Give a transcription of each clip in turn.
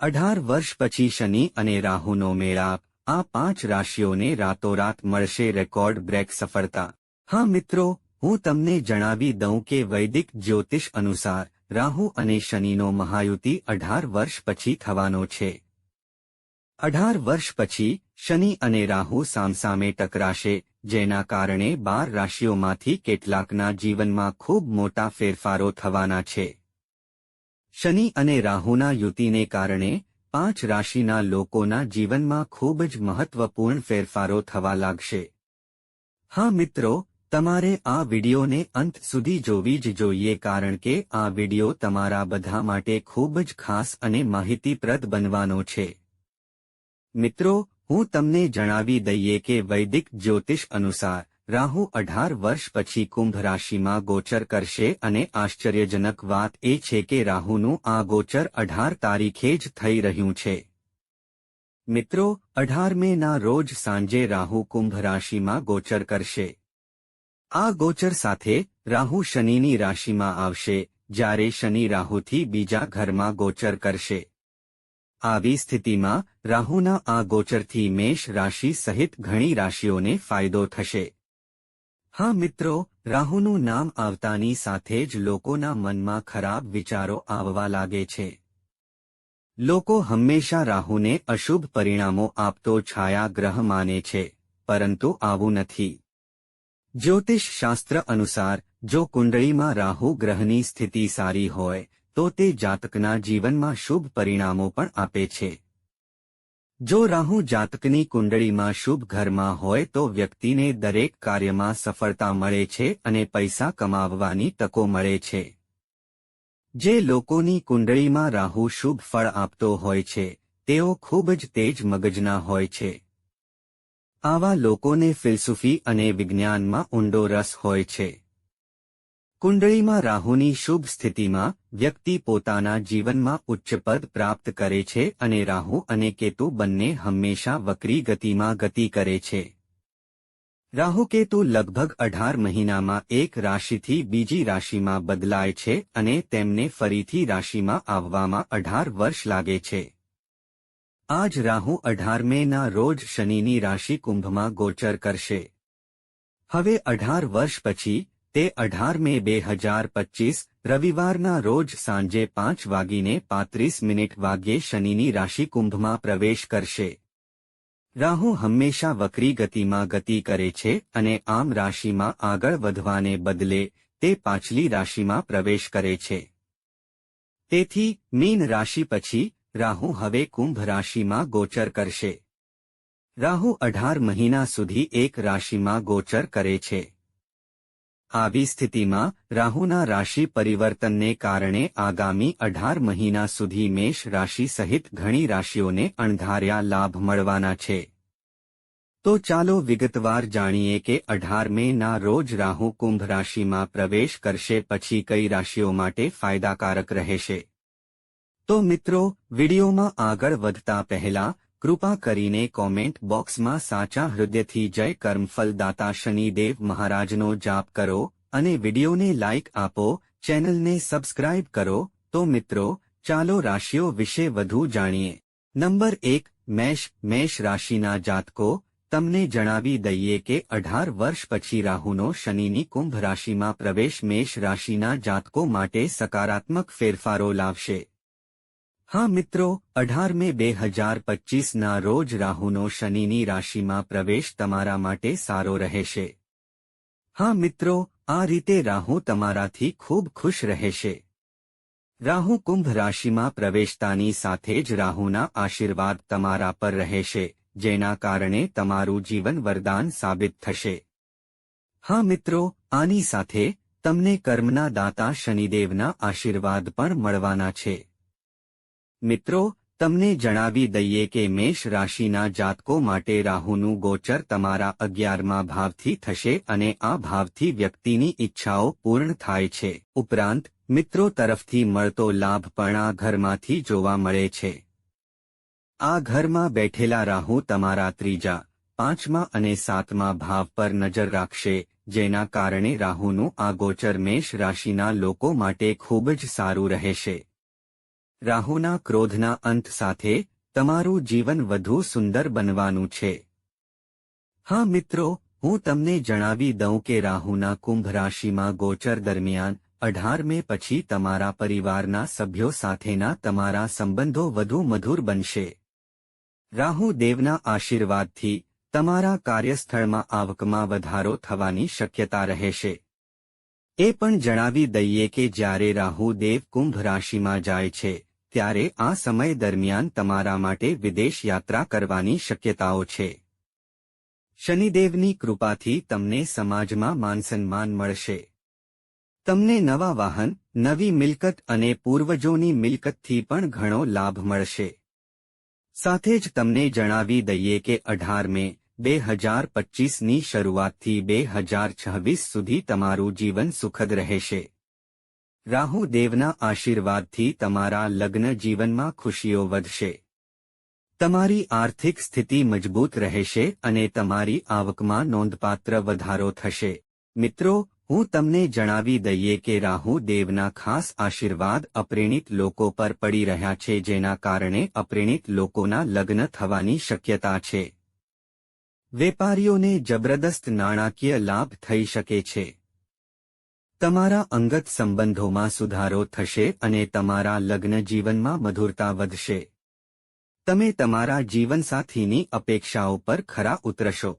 અઢાર વર્ષ પછી શનિ અને રાહુનો મેળાપ, આ પાંચ રાશિઓને રાતોરાત મળશે રેકોર્ડ બ્રેક સફળતા. હા મિત્રો, હું તમને જણાવી દઉં કે વૈદિક જ્યોતિષ અનુસાર, રાહુ અને શનિનો મહાયુતિ અઢાર વર્ષ પછી થવાનો છે. અઢાર વર્ષ પછી, શનિ અને રાહુ સામસામે ટકરાશે, જેના કારણે બાર રાશિઓમાંથી કેટલાકના જીવનમાં ખૂબ મોટા ફેરફારો થવાના છે. શનિ અને રાહુના યુતિને કારણે પાંચ રાશિના લોકોના જીવનમાં ખૂબ જ મહત્વપૂર્ણ ફેરફારો થવા લાગશે. હા મિત્રો, તમારે આ વિડિયોને અંત સુધી જોવી જ જોઈએ કારણ કે આ વીડિયો તમારા બધા માટે ખૂબ જ ખાસ અને માહિતીપ્રદ બનવાનો છે. મિત્રો, હું તમને જણાવી દઈએ કે વૈદિક જ્યોતિષ અનુસાર રાહુ અઢાર વર્ષ પછી કુંભ રાશિમાં ગોચર કરશે અને આશ્ચર્યજનક વાત એ છે કે રાહુનું આ ગોચર અઢાર તારીખે જ થઈ રહ્યું છે. મિત્રો, અઢાર મેના રોજ સાંજે રાહુ કુંભ રાશિમાં ગોચર કરશે. આ ગોચર સાથે રાહુ શનિની રાશિમાં આવશે, જ્યારે શનિ રાહુથી બીજા ઘરમાં ગોચર કરશે. આવી સ્થિતિમાં રાહુના આ ગોચરથી મેષ રાશિ સહિત ઘણી રાશિઓને ફાયદો થશે. હા મિત્રો, રાહુનું નામ આવતાની સાથે જ લોકોના મનમાં ખરાબ વિચારો આવવા લાગે છે. લોકો હંમેશા રાહુને અશુભ પરિણામો આપતો છાયા ગ્રહ માને છે, પરંતુ આવું નથી. જ્યોતિષ શાસ્ત્ર અનુસાર, જો કુંડળીમાં રાહુ ગ્રહની સ્થિતિ સારી હોય, તો તે જાતકના જીવનમાં શુભ પરિણામો પણ આપે છે. જો રાહુ જાતકની કુંડળીમાં શુભ ઘરમાં હોય તો વ્યક્તિને દરેક કાર્યમાં સફળતા મળે છે અને પૈસા કમાવવાની તકો મળે છે. જે લોકોની કુંડળીમાં રાહુ શુભ ફળ આપતો હોય છે, તેઓ ખૂબ જ તેજ મગજના હોય છે. આવા લોકોને ફિલસુફી અને વિજ્ઞાનમાં ઊંડો રસ હોય છે. કુંડળીમાં રાહુની શુભ સ્થિતિમાં વ્યક્તિ પોતાના જીવનમાં ઉચ્ચ પદ પ્રાપ્ત કરે છે અને રાહુ અને કેતુ બંને હંમેશા વક્રી ગતિમાં ગતિ કરે છે. રાહુ કેતુ લગભગ અઢાર મહિનામાં એક રાશિથી બીજી રાશિમાં બદલાય છે અને તેમને ફરીથી રાશિમાં આવવામાં અઢાર વર્ષ લાગે છે. આજ રાહુ અઢાર મેના રોજ શનિની રાશિ કુંભમાં ગોચર કરશે. હવે અઢાર વર્ષ પછી તે અઢાર મે બે હજાર પચીસ, રવિવારના રોજ સાંજે પાંચ વાગીને પાંત્રીસ મિનિટ વાગ્યે શનિની રાશિ કુંભમાં પ્રવેશ કરશે. રાહુ હંમેશા વક્રી ગતિમાં ગતિ કરે છે અને આમ રાશિમાં આગળ વધવાને બદલે તે પાછલી રાશિમાં પ્રવેશ કરે છે. તેથી મીન રાશિ પછી રાહુ હવે કુંભ રાશિમાં ગોચર કરશે. રાહુ અઢાર મહિના સુધી એક રાશિમાં ગોચર કરે છે. આવી સ્થિતિમાં રાહુના રાશિ પરિવર્તનને કારણે આગામી અઢાર મહિના સુધી મેષ રાશિ સહિત ઘણી રાશિઓને અણધાર્યા લાભ મળવાના છે. તો ચાલો વિગતવાર જાણીએ કે અઢાર મેના રોજ રાહુ કુંભ રાશિમાં પ્રવેશ કરશે પછી કઈ રાશિઓ માટે ફાયદાકારક રહેશે? તો મિત્રો, વિડીયોમાં આગળ વધતા પહેલા કૃપા કરીને કોમેન્ટ બોક્સમાં સાચા હૃદયથી જય કર્મફલ દાતા શનિદેવ મહારાજનો જાપ કરો અને વિડીયોને લાઇક આપો, ચેનલને સબસ્ક્રાઇબ કરો. તો મિત્રો, ચાલો રાશિઓ વિશે વધુ જાણીએ. નંબર એક, મેષ મેષ રાશિના જાતકો, તમને જણાવી દઈએ કે અઢાર વર્ષ પછી રાહુનો શનિની કુંભ રાશિમાં પ્રવેશ મેષ રાશિના જાતકો માટે સકારાત્મક ફેરફારો લાવશે. હા મિત્રો, અઢાર મે બે હજાર પચીસના રોજ રાહુનો શનિની રાશિમાં પ્રવેશ તમારા માટે સારો રહેશે. હા મિત્રો, આ રીતે રાહુ તમારાથી ખૂબ ખુશ રહેશે. રાહુ કુંભ રાશિમાં પ્રવેશતાની સાથે જ રાહુના આશીર્વાદ તમારા પર રહેશે, જેના કારણે તમારું જીવન વરદાન સાબિત થશે. હા મિત્રો, આની સાથે તમને કર્મના દાતા શનિદેવના આશીર્વાદ પણ મળવાના છે. મિત્રો, તમને જણાવી દઈએ કે મેષ રાશિના જાતકો માટે રાહુનું ગોચર તમારા અગિયારમાં ભાવથી થશે અને આ ભાવથી વ્યક્તિની ઈચ્છાઓ પૂર્ણ થાય છે. ઉપરાંત, મિત્રો તરફથી મળતો લાભ પણ આ ઘરમાંથી જોવા મળે છે. આ ઘરમાં બેઠેલા રાહુ તમારા ત્રીજા, પાંચમા અને સાતમા ભાવ પર નજર રાખશે, જેના કારણે રાહુનું આ ગોચર મેષ રાશિના લોકો માટે ખૂબ જ સારું રહેશે. રાહુના ક્રોધના અંત સાથે તમારું જીવન વધુ સુંદર બનવાનું છે. હા મિત્રો, હું તમને જણાવી દઉં કે રાહુના કુંભ રાશિમાં ગોચર દરમિયાન અઢાર મે પછી તમારા પરિવારના સભ્યો સાથેના તમારા સંબંધો વધુ મધુર બનશે. રાહુ દેવના આશીર્વાદથી તમારા કાર્યસ્થળમાં આવકમાં વધારો થવાની શક્યતા રહેશે. એ પણ જણાવી દઈએ કે જ્યારે રાહુ દેવ કુંભ રાશિમાં જાય છે ત્યારે આ સમય દરમિયાન તમારા માટે વિદેશ યાત્રા કરવાની શક્યતાઓ છે. શનિદેવની કૃપાથી તમને સમાજમાં માનસન્માન મળશે. તમને નવા વાહન, નવી મિલકત અને પૂર્વજોની મિલકતથી પણ ઘણો લાભ મળશે. સાથે જ તમને જણાવી દઈએ કે અઢાર મે, બે હજાર પચ્ચીસની શરૂઆતથી બે હજાર છવ્વીસ સુધી તમારું જીવન સુખદ રહેશે. રાહુ દેવના આશીર્વાદથી તમારા લગ્ન જીવનમાં ખુશીઓ વધશે. તમારી આર્થિક સ્થિતિ મજબૂત રહેશે અને તમારી આવકમાં નોંધપાત્ર વધારો થશે. મિત્રો, હું તમને જણાવી દઈએ કે રાહુ દેવના ખાસ આશીર્વાદ અપ્રેણિત લોકો પર પડી રહ્યા છે જેના કારણે અપ્રેણિત લોકોના લગ્ન થવાની શક્યતા છે. વેપારીઓને જબરદસ્ત નાણાકીય લાભ થઈ શકે છે. તમારા અંગત સંબંધોમાં સુધારો થશે અને તમારા લગ્ન જીવનમાં મધુરતા વધશે. તમે તમારા જીવનસાથીની અપેક્ષાઓ પર ખરા ઉતરશો.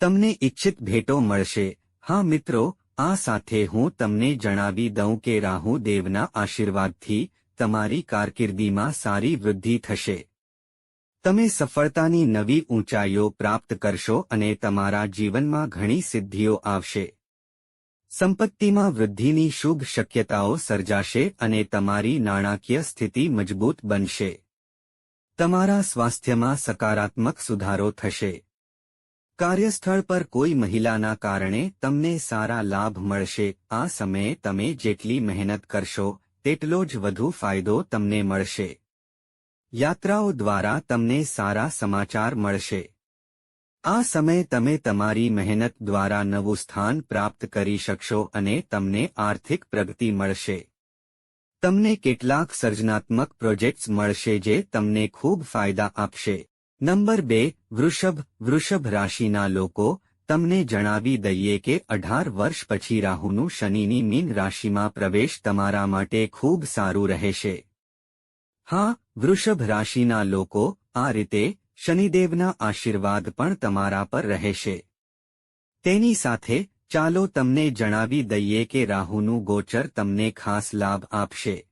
તમને ઇચ્છિત ભેટો મળશે. હા મિત્રો, આ સાથે હું તમને જણાવી દઉં કે રાહુ દેવના આશીર્વાદથી તમારી કારકિર્દીમાં સારી વૃદ્ધિ થશે. તમે સફળતાની નવી ઊંચાઈઓ પ્રાપ્ત કરશો અને તમારા જીવનમાં ઘણી સિદ્ધિઓ આવશે. સંપત્તિમાં વૃદ્ધિની શુભ શક્યતાઓ સર્જાશે અને તમારી નાણાકીય સ્થિતિ મજબૂત બનશે. તમારા સ્વાસ્થ્યમાં સકારાત્મક સુધારો થશે. કાર્યસ્થળ પર કોઈ મહિલાના કારણે તમને સારા લાભ મળશે. આ સમયે તમે જેટલી મહેનત કરશો, તેટલો જ વધુ ફાયદો તમને મળશે. યાત્રાઓ દ્વારા તમને સારા સમાચાર મળશે. આ સમયે તમે તમારી મહેનત દ્વારા નવું સ્થાન પ્રાપ્ત કરી શકશો અને તમને આર્થિક પ્રગતિ મળશે. તમને કેટલાક સર્જનાત્મક પ્રોજેક્ટ્સ મળશે જે તમને ખૂબ ફાયદા આપશે. નંબર બે, વૃષભ. વૃષભ રાશિના લોકો, તમને જણાવી દઈએ કે અઢાર વર્ષ પછી રાહુનું શનિની મીન રાશિમાં પ્રવેશ તમારા માટે ખૂબ સારું રહેશે. હા, વૃષભ રાશિના લોકો, આ રીતે શનિદેવના આશીર્વાદ પણ તમારા પર રહેશે. તેની સાથે, ચાલો તમને જણાવી દઈએ કે રાહુનું ગોચર તમને ખાસ લાભ આપશે.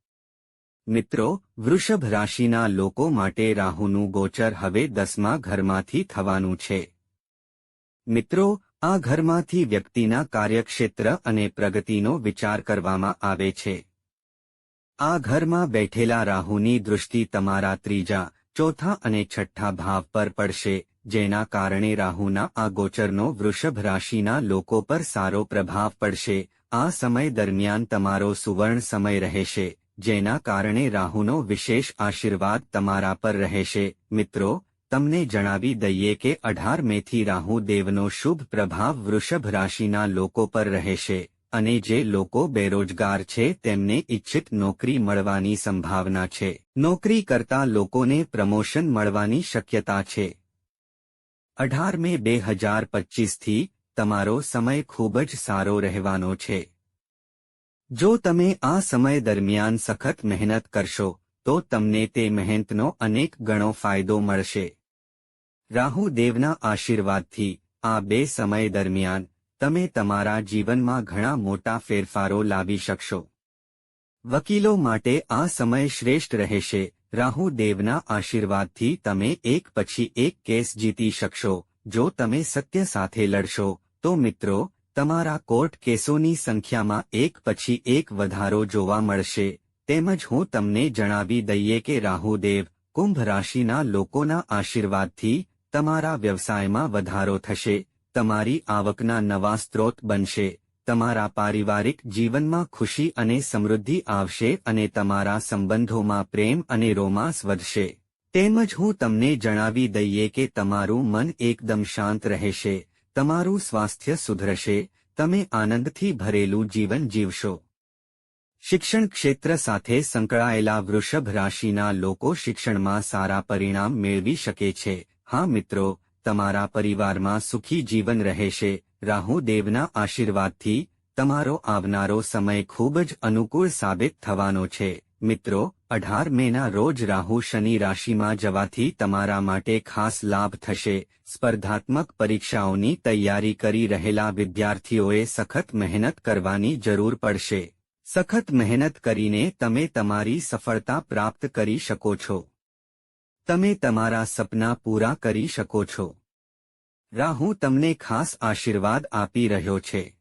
મિત્રો, વૃષભ રાશિના લોકો માટે રાહુનું ગોચર હવે દસમા ઘરમાંથી થવાનું છે. મિત્રો, આ ઘરમાંથી વ્યક્તિના કાર્યક્ષેત્ર અને પ્રગતિનો વિચાર કરવામાં આવે છે. આ ઘરમાં બેઠેલા રાહુની દૃષ્ટિ તમારા ત્રીજા ચોથા અને છઠ્ઠા ભાવ પર પડશે, જેના કારણે રાહુના આ ગોચરનો વૃષભ રાશિના લોકો પર સારો પ્રભાવ પડશે. આ સમય દરમિયાન તમારો સુવર્ણ સમય રહેશે, જેના કારણે રાહુનો વિશેષ આશીર્વાદ તમારા પર રહેશે. મિત્રો, તમને જણાવી દઈએ કે અઢાર મેથી રાહુ દેવનો શુભ પ્રભાવ વૃષભ રાશિના લોકો પર રહેશે. અને જે લોકો બેરોજગાર છે તેમને ઇચ્છિત નોકરી મળવાની સંભાવના છે. નોકરી કરતા લોકોને પ્રમોશન મળવાની શક્યતા છે. અઢાર મે બે હજાર પચીસથી તમારો સમય ખૂબ જ સારો રહેવાનો છે. જો તમે આ સમય દરમિયાન સખત મહેનત કરશો, તો તમને તે મહેનતનો અનેક ગણો ફાયદો મળશે. રાહુ દેવના આશીર્વાદથી આ બે સમય દરમિયાન તમે તમારા જીવનમાં ઘણા મોટા ફેરફારો લાવી શકશો. વકીલો માટે આ સમય શ્રેષ્ઠ રહેશે. રાહુ દેવના આશીર્વાદથી તમે એક પછી એક કેસ જીતી શકશો. જો તમે સત્ય સાથે લડશો, તો મિત્રો, તમારા કોર્ટ કેસોની સંખ્યામાં એક પછી એક વધારો જોવા મળશે. તેમજ હું તમને જણાવી દઈએ કે રાહુદેવ કુંભ રાશિના લોકોના આશીર્વાદથી તમારા વ્યવસાયમાં વધારો થશે. તમારી આવકના નવા સ્ત્રોત બનશે, તમારા પારિવારિક જીવનમાં ખુશી અને સમૃદ્ધિ આવશે અને તમારા સંબંધોમાં પ્રેમ અને રોમાંસ વધશે. તેમજ હું તમને જણાવી દઈએ કે તમારું મન એકદમ શાંત રહેશે, તમારું સ્વાસ્થ્ય સુધરશે, તમે આનંદથી ભરેલું જીવન જીવશો. શિક્ષણ ક્ષેત્ર સાથે સંકળાયેલા વૃષભ રાશિના લોકો શિક્ષણમાં સારા પરિણામ મેળવી શકે છે. હા મિત્રો તમારા પરિવારમાં સુખી જીવન રહેશે, રાહુ દેવના આશીર્વાદથી તમારો આવનારો સમય ખૂબ જ અનુકૂળ સાબિત થવાનો છે. મિત્રો, અઢાર મેના રોજ રાહુ શનિ રાશિમાં જવાથી તમારા માટે ખાસ લાભ થશે. સ્પર્ધાત્મક પરીક્ષાઓની તૈયારી કરી રહેલા વિદ્યાર્થીઓએ સખત મહેનત કરવાની જરૂર પડશે. સખત મહેનત કરીને તમે તમારી સફળતા પ્રાપ્ત કરી શકો છો. તમે તમારા સપના પૂરા કરી શકો છો. રાહુ તમને ખાસ આશીર્વાદ આપી રહ્યો છે.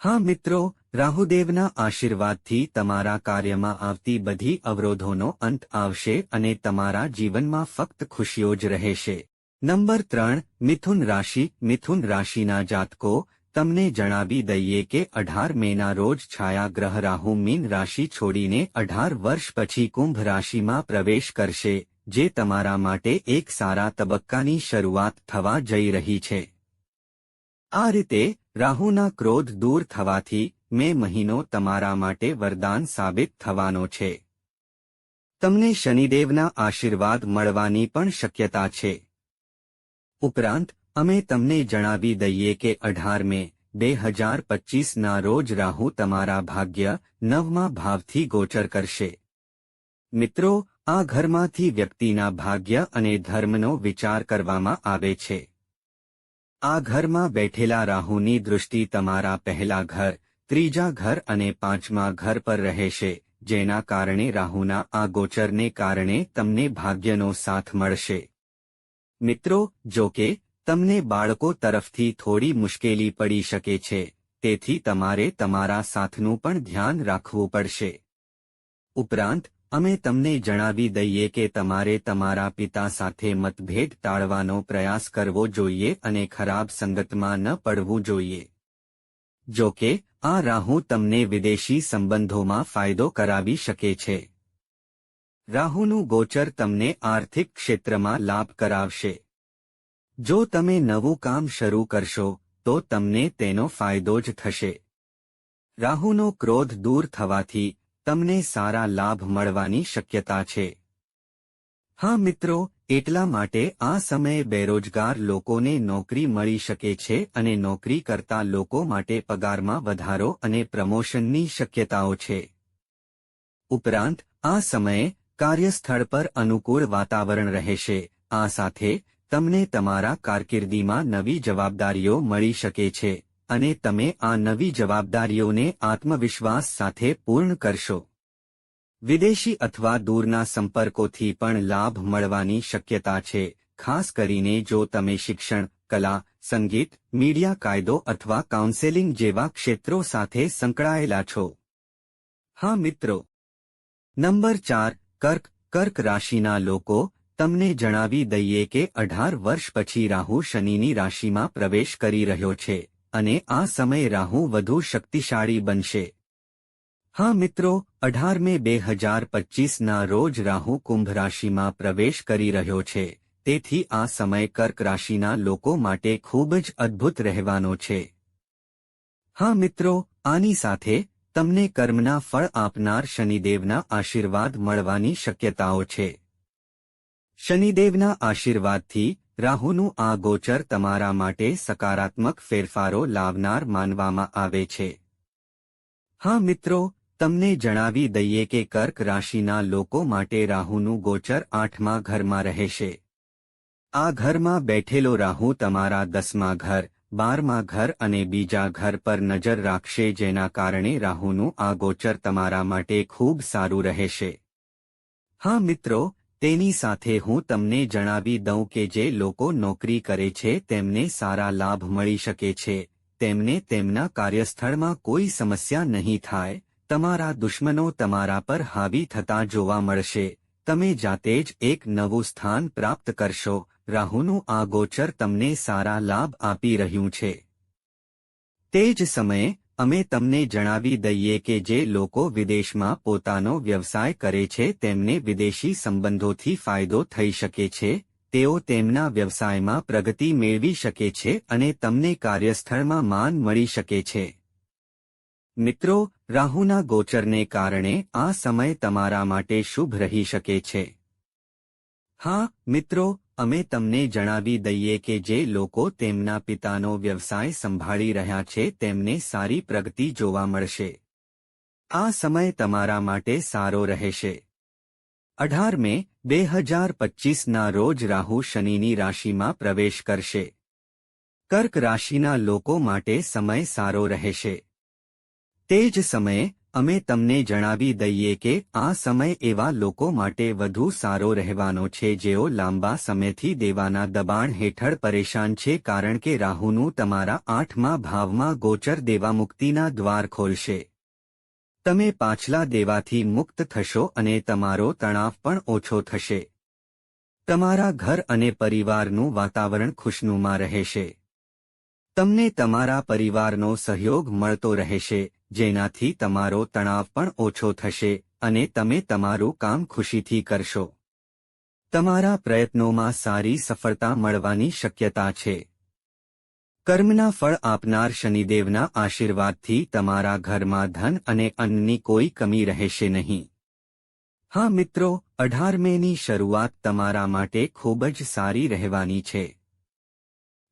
હા મિત્રો, રાહુદેવના આશીર્વાદથી તમારા કાર્યમાં આવતી બધી અવરોધોનો અંત આવશે અને તમારા જીવનમાં ફક્ત ખુશીઓ જ રહેશે. નંબર ત્રણ, મિથુન રાશિ, મિથુન રાશિના જાતકો, તમને જણાવી દઈએ કે અઢાર મેના રોજ છાયા ગ્રહ રાહુ મીન રાશિ છોડીને અઢાર વર્ષ પછી કુંભ રાશિમાં પ્રવેશ કરશે. જે તમારા માટે એક સારા તબક્કાની શરૂઆત થવા જઈ રહી છે. આ રીતે, રાહુના ક્રોધ દૂર થવાથી, મે મહિનો તમારા માટે વરદાન સાબિત થવાનો છે. તમને શનિદેવના આશીર્વાદ મળવાની પણ શક્યતા છે. ઉપરાંત, અમે તમને જણાવી દઈએ કે અઢાર મે, બે હજાર પચીસના રોજ રાહુ તમારા ભાગ્ય નવમા ભાવથી ગોચર કરશે. મિત્રો આ ઘરમાંથી વ્યક્તિના ભાગ્ય અને ધર્મનો વિચાર કરવામાં આવે છે. આ ઘરમાં બેઠેલા રાહુની દૃષ્ટિ તમારા પહેલા ઘર, ત્રીજા ઘર અને પાંચમા ઘર પર રહેશે જેના કારણે રાહુના આ ગોચરને કારણે તમને ભાગ્યનો સાથ મળશે. મિત્રો, જો કે, તમને બાળકો તરફથી થોડી મુશ્કેલી પડી શકે છે, તેથી તમારે તમારા સાથનું પણ ધ્યાન રાખવું પડશે. ઉપરાંત અમે તમને જણાવી દઈએ કે તમારે તમારા પિતા સાથે મતભેદ ટાળવાનો પ્રયાસ કરવો જોઈએ અને ખરાબ સંગતમાં ન પડવું જોઈએ. જો કે, આ રાહુ તમને વિદેશી સંબંધોમાં ફાયદો કરાવી શકે છે. રાહુનું ગોચર તમને આર્થિક ક્ષેત્રમાં લાભ કરાવશે. જો તમે નવું કામ શરૂ કરશો, તો તમને તેનો ફાયદો જ થશે. રાહુનો ક્રોધ દૂર થવાથી તમને સારા લાભ મળવાની શક્યતા છે. હા મિત્રો, એટલા માટે આ સમયે બેરોજગાર લોકોને નોકરી મળી શકે છે અને નોકરી કરતા લોકો માટે પગારમાં વધારો અને પ્રમોશનની શક્યતાઓ છે. ઉપરાંત, આ સમયે કાર્યસ્થળ પર અનુકૂળ વાતાવરણ રહેશે. આ સાથે, તમને તમારા કારકિર્દીમાં નવી જવાબદારીઓ મળી શકે છે. અને તમે આ નવી જવાબદારીઓને આત્મવિશ્વાસ સાથે પૂર્ણ કરશો. વિદેશી અથવા દૂરના સંપર્કોથી પણ લાભ મળવાની શક્યતા છે, ખાસ કરીને જો તમે શિક્ષણ, કલા, સંગીત, મીડિયા કાયદો અથવા કાઉન્સેલિંગ જેવા ક્ષેત્રો સાથે સંકળાયેલા છો. હા મિત્રો. નંબર ચાર, કર્ક કર્ક રાશિના લોકો, તમને જણાવી દઈએ કે અઢાર વર્ષ પછી રાહુ શનિની રાશિમાં પ્રવેશ કરી રહ્યો છે. અને આ સમય રાહુ વધુ શક્તિશાળી બનશે. હા મિત્રો, અઢાર મે બે હજાર પચીસના રોજ રાહુ કુંભ રાશિમાં પ્રવેશ કરી રહ્યો છે. તેથી આ સમય કર્ક રાશિના લોકો માટે ખૂબ જ અદ્ભુત રહેવાનો છે. હા મિત્રો, આની સાથે તમને કર્મના ફળ આપનાર શનિદેવના આશીર્વાદ મળવાની શક્યતાઓ છે. શનિદેવના આશીર્વાદથી રાહુનું આ ગોચર તમારા માટે સકારાત્મક ફેરફારો લાવનાર માનવામાં આવે છે. હા મિત્રો, તમને જણાવી દઈએ કે કર્ક રાશિના લોકો માટે રાહુનું ગોચર આઠમા ઘરમાં રહેશે. આ ઘરમાં બેઠેલો રાહુ તમારા દસમા ઘર, બારમા ઘર અને બીજા ઘર પર નજર રાખશે જેના કારણે રાહુનું આ ગોચર તમારા માટે ખૂબ સારું રહેશે. હા મિત્રો તેની સાથે હું તમને જણાવી દઉં કે જે લોકો નોકરી કરે છે, તેમને સારા લાભ મળી શકે છે. તેમને તેમના કાર્યસ્થળમાં કોઈ સમસ્યા નહીં થાય. તમારા દુશ્મનો તમારા પર હાવી થતા જોવા મળશે. તમે જાતે જ એક નવું સ્થાન પ્રાપ્ત કરશો. રાહુનું આ ગોચર તમને સારા લાભ આપી રહ્યું છે. તે જ સમયે અમે તમને જણાવી દઈએ કે જે લોકો વિદેશમાં પોતાનો વ્યવસાય કરે છે, તેમને વિદેશી સંબંધોથી ફાયદો થઈ શકે છે, તેઓ તેમના વ્યવસાયમાં પ્રગતિ મેળવી શકે છે અને તમને કાર્યસ્થળમાં માન મળી શકે છે. મિત્રો, રાહુના ગોચરને કારણે આ સમય તમારા માટે શુભ રહી શકે છે. હા, મિત્રો અમે તમને જણાવી દઈએ કે જે લોકો તેમના પિતાનો વ્યવસાય સંભાળી રહ્યા છે, તેમને સારી પ્રગતિ જોવા મળશે. આ સમય તમારા માટે સારો રહેશે. અઢાર મે બે હજાર પચ્ચીસના રોજ રાહુ શનિની રાશિમાં પ્રવેશ કરશે. કર્ક રાશિના લોકો માટે સમય સારો રહેશે. તે જ સમયે અમે તમને જણાવી દઈએ કે આ સમય એવા લોકો માટે વધુ સારો રહેવાનો છે જેઓ લાંબા સમયથી દેવાના દબાણ હેઠળ પરેશાન છે કારણ કે રાહુનું તમારા આઠમા ભાવમાં ગોચર દેવા મુક્તિના દ્વાર ખોલશે. તમે પાછલા દેવાથી મુક્ત થશો અને તમારો તણાવ પણ ઓછો થશે. તમારા ઘર અને પરિવારનું વાતાવરણ ખુશનુમા રહેશે. તમને તમારા પરિવારનો સહયોગ મળતો રહેશે. જેનાથી તમારો તણાવ પણ ઓછો થશે અને તમે તમારું કામ ખુશીથી કરશો. તમારા પ્રયત્નોમાં સારી સફળતા મળવાની શક્યતા છે. કર્મના ફળ આપનાર શનિદેવના આશીર્વાદથી તમારા ઘરમાં ધન અને અન્નની કોઈ કમી રહેશે નહીં. હા મિત્રો, અઢાર મેની શરૂઆત તમારા માટે ખૂબ જ સારી રહેવાની છે.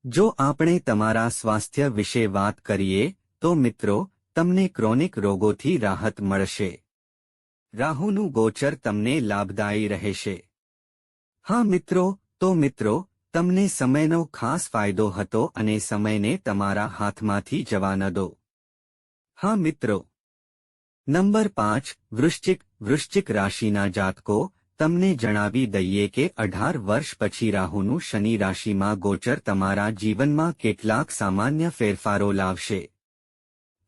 જો આપણે તમારા સ્વાસ્થ્ય વિશે વાત કરીએ, તો મિત્રો તમને ક્રોનિક રોગોથી રાહત મળશે. રાહુનું ગોચર તમને લાભદાયી રહેશે. હા મિત્રો, તો મિત્રો, તમને સમયનો ખાસ ફાયદો હતો અને સમયને તમારા હાથમાંથી જવા ન દો. હા મિત્રો. નંબર પાંચ, વૃશ્ચિક વૃશ્ચિક રાશિના જાતકો, તમને જણાવી દઈએ કે અઢાર વર્ષ પછી રાહુનું શનિ રાશિમાં ગોચર તમારા જીવનમાં કેટલાક સામાન્ય ફેરફારો લાવશે.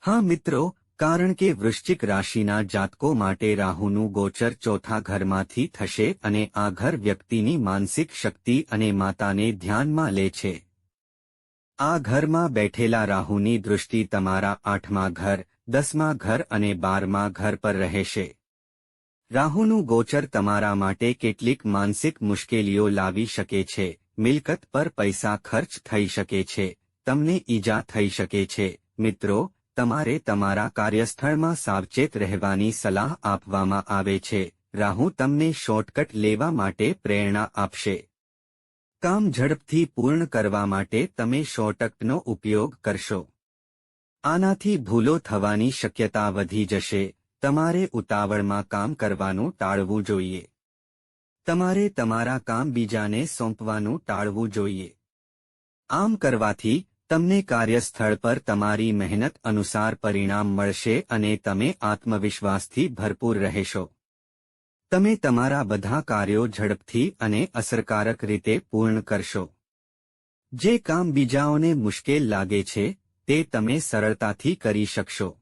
હા મિત્રો, કારણ કે વૃશ્ચિક રાશિના જાતકો માટે રાહુનું ગોચર ચોથા ઘરમાંથી થશે અને આ ઘર વ્યક્તિની માનસિક શક્તિ અને માતાને ધ્યાનમાં લે છે. આ ઘરમાં બેઠેલા રાહુની દૃષ્ટિ તમારા આઠમા ઘર, દસમા ઘર અને બારમા ઘર પર રહેશે. રાહુનું ગોચર તમારા માટે કેટલીક માનસિક મુશ્કેલીઓ લાવી શકે છે, મિલકત પર પૈસા ખર્ચ થઈ શકે છે, તમને ઈજા થઈ શકે છે. મિત્રો તમારે તમારા કાર્યસ્થળમાં સાવચેત રહેવાની સલાહ આપવામાં આવે છે. રાહુ તમને શોર્ટકટ લેવા માટે પ્રેરણા આપશે. કામ ઝડપથી પૂર્ણ કરવા માટે તમે શોર્ટકટનો ઉપયોગ કરશો. આનાથી ભૂલો થવાની શક્યતા વધી જશે. તમારે ઉતાવળમાં કામ કરવાનું ટાળવું જોઈએ. તમારે તમારા કામ બીજાને સોંપવાનું ટાળવું જોઈએ. આમ કરવાથી તમને કાર્યસ્થળ પર તમારી મહેનત અનુસાર પરિણામ મળશે અને તમે આત્મવિશ્વાસથી ભરપૂર રહેશો. તમે તમારા બધા કાર્યો ઝડપથી અને અસરકારક રીતે પૂર્ણ કરશો. જે કામ બીજાઓને મુશ્કેલ લાગે છે, તે તમે સરળતાથી કરી શકશો.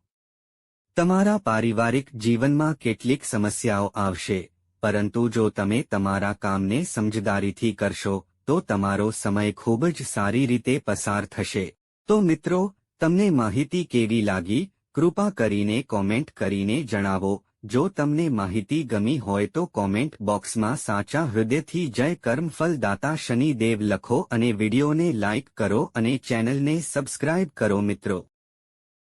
તમારા પારિવારિક જીવનમાં કેટલીક સમસ્યાઓ આવશે, પરંતુ જો તમે તમારા કામને સમજદારીથી કરશો તો તમારો સમય ખૂબ જ સારી રીતે પસાર થશે. તો મિત્રો, તમને માહિતી કેવી લાગી? કૃપા કરીને કોમેન્ટ કરીને જણાવો. જો તમને માહિતી ગમી હોય તો કોમેન્ટ બોક્સમાં સાચા હૃદયથી જય કર્મફલ દાતા શનિદેવ લખો અને વિડીયોને લાઇક કરો અને ચેનલને સબસ્ક્રાઇબ કરો મિત્રો.